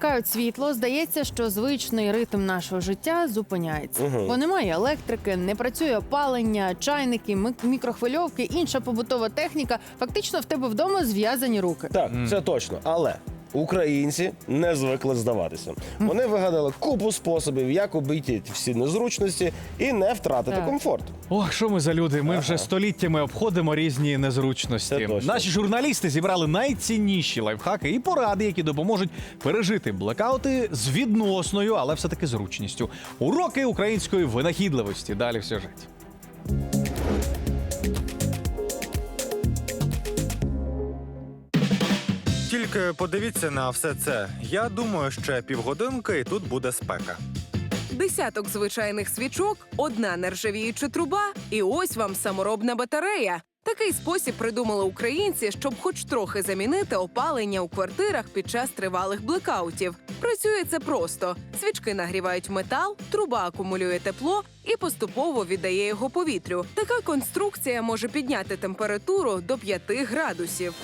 вимикають світло, здається, що звичний ритм нашого життя зупиняється. Угу. Бо немає електрики, не працює опалення, чайники, мик- мікрохвильовки, інша побутова техніка. Фактично в тебе вдома зв'язані руки. Так, це точно. Але українці не звикли здаватися. Вони вигадали купу способів, як обійти всі незручності і не втратити Так. комфорт. Ох, що ми за люди? Ми Ага. вже століттями обходимо різні незручності. Точно. Наші журналісти зібрали найцінніші лайфхаки і поради, які допоможуть пережити блекаути з відносною, але все-таки зручністю. Уроки української винахідливості. Далі в сюжеті. Тільки подивіться на все це. Я думаю, ще півгодинки і тут буде спека. Десяток звичайних свічок, одна нержавіюча труба, і ось вам саморобна батарея. Такий спосіб придумали українці, щоб хоч трохи замінити опалення у квартирах під час тривалих блекаутів. Працює це просто: свічки нагрівають метал, труба акумулює тепло і поступово віддає його повітрю. Така конструкція може підняти температуру до 5 градусів.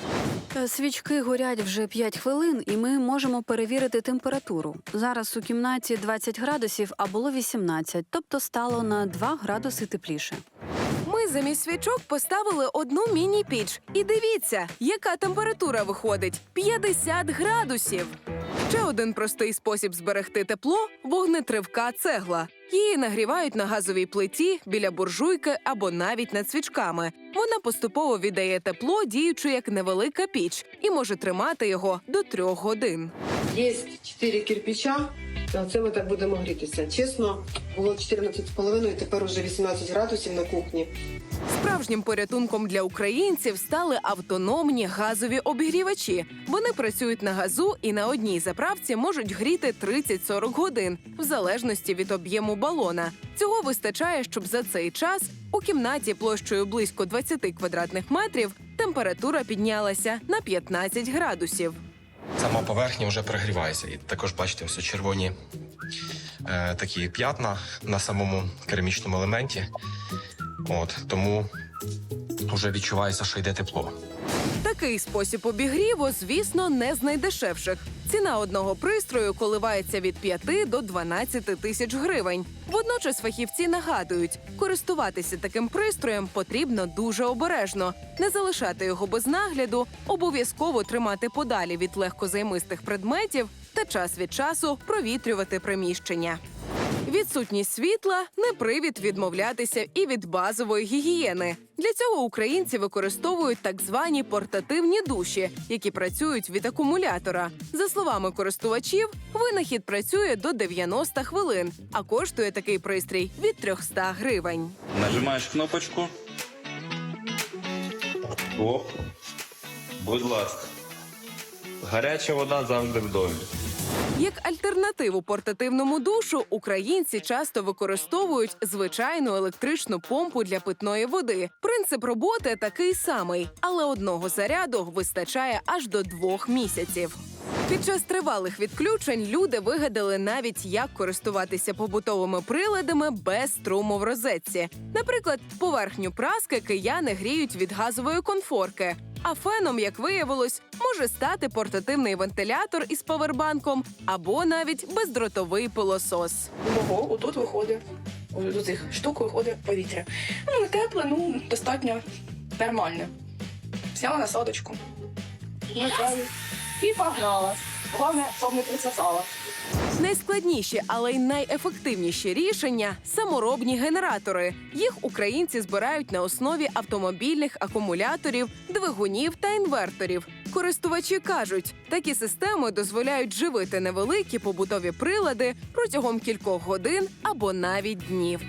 Свічки горять вже 5 хвилин, і ми можемо перевірити температуру. Зараз у кімнаті 20 градусів, а було 18, тобто стало на 2 градуси тепліше. Ми замість свічок поставили одну міні-піч. І дивіться, яка температура виходить 50 градусів. Ще один простий спосіб зберегти тепло вогнетривка цегла. Її нагрівають на газовій плиті біля буржуйки або навіть над свічками. Вона поступово віддає тепло, діючи як невелика піч, і може тримати його до трьох годин. Є чотири кирпича. Це ми так будемо грітися. Чесно, було 14,5, і тепер уже 18 градусів на кухні. Справжнім порятунком для українців стали автономні газові обігрівачі. Вони працюють на газу і на одній заправці можуть гріти 30-40 годин, в залежності від об'єму балона. Цього вистачає, щоб за цей час у кімнаті площею близько 20 квадратних метрів температура піднялася на 15 градусів. Сама поверхня вже прогрівається. І також бачите, ось червоні е, такі п'ятна на самому керамічному елементі. От тому вже відчувається, що йде тепло. Такий спосіб обігріву, звісно, не з найдешевших. Ціна одного пристрою коливається від 5 до 12 тисяч гривень. Водночас фахівці нагадують, користуватися таким пристроєм потрібно дуже обережно, не залишати його без нагляду, обов'язково тримати подалі від легкозаймистих предметів та час від часу провітрювати приміщення. Відсутність світла не привід відмовлятися і від базової гігієни. Для цього українці використовують так звані портативні душі, які працюють від акумулятора. За словами користувачів, винахід працює до 90 хвилин, а коштує такий пристрій від 300 гривень. Нажимаєш кнопочку. О, будь ласка. Гаряча вода завжди в домі. Як альтернативу портативному душу українці часто використовують звичайну електричну помпу для питної води. Принцип роботи такий самий, але одного заряду вистачає аж до двох місяців. Під час тривалих відключень люди вигадали навіть як користуватися побутовими приладами без струму в розетці. Наприклад, поверхню праски кияни гріють від газової конфорки. А феном, як виявилось, може стати портативний вентилятор із павербанком або навіть бездротовий пилосос. Ого, отут виходить. До цих штук виходить повітря. Ну, не тепле, ну достатньо нормальне. Взяла насадочку. Натягую. І погнала. Головне, щоб не присосала. Найскладніші, але й найефективніші рішення саморобні генератори. Їх українці збирають на основі автомобільних акумуляторів, двигунів та інверторів. Користувачі кажуть, такі системи дозволяють живити невеликі побутові прилади протягом кількох годин або навіть днів.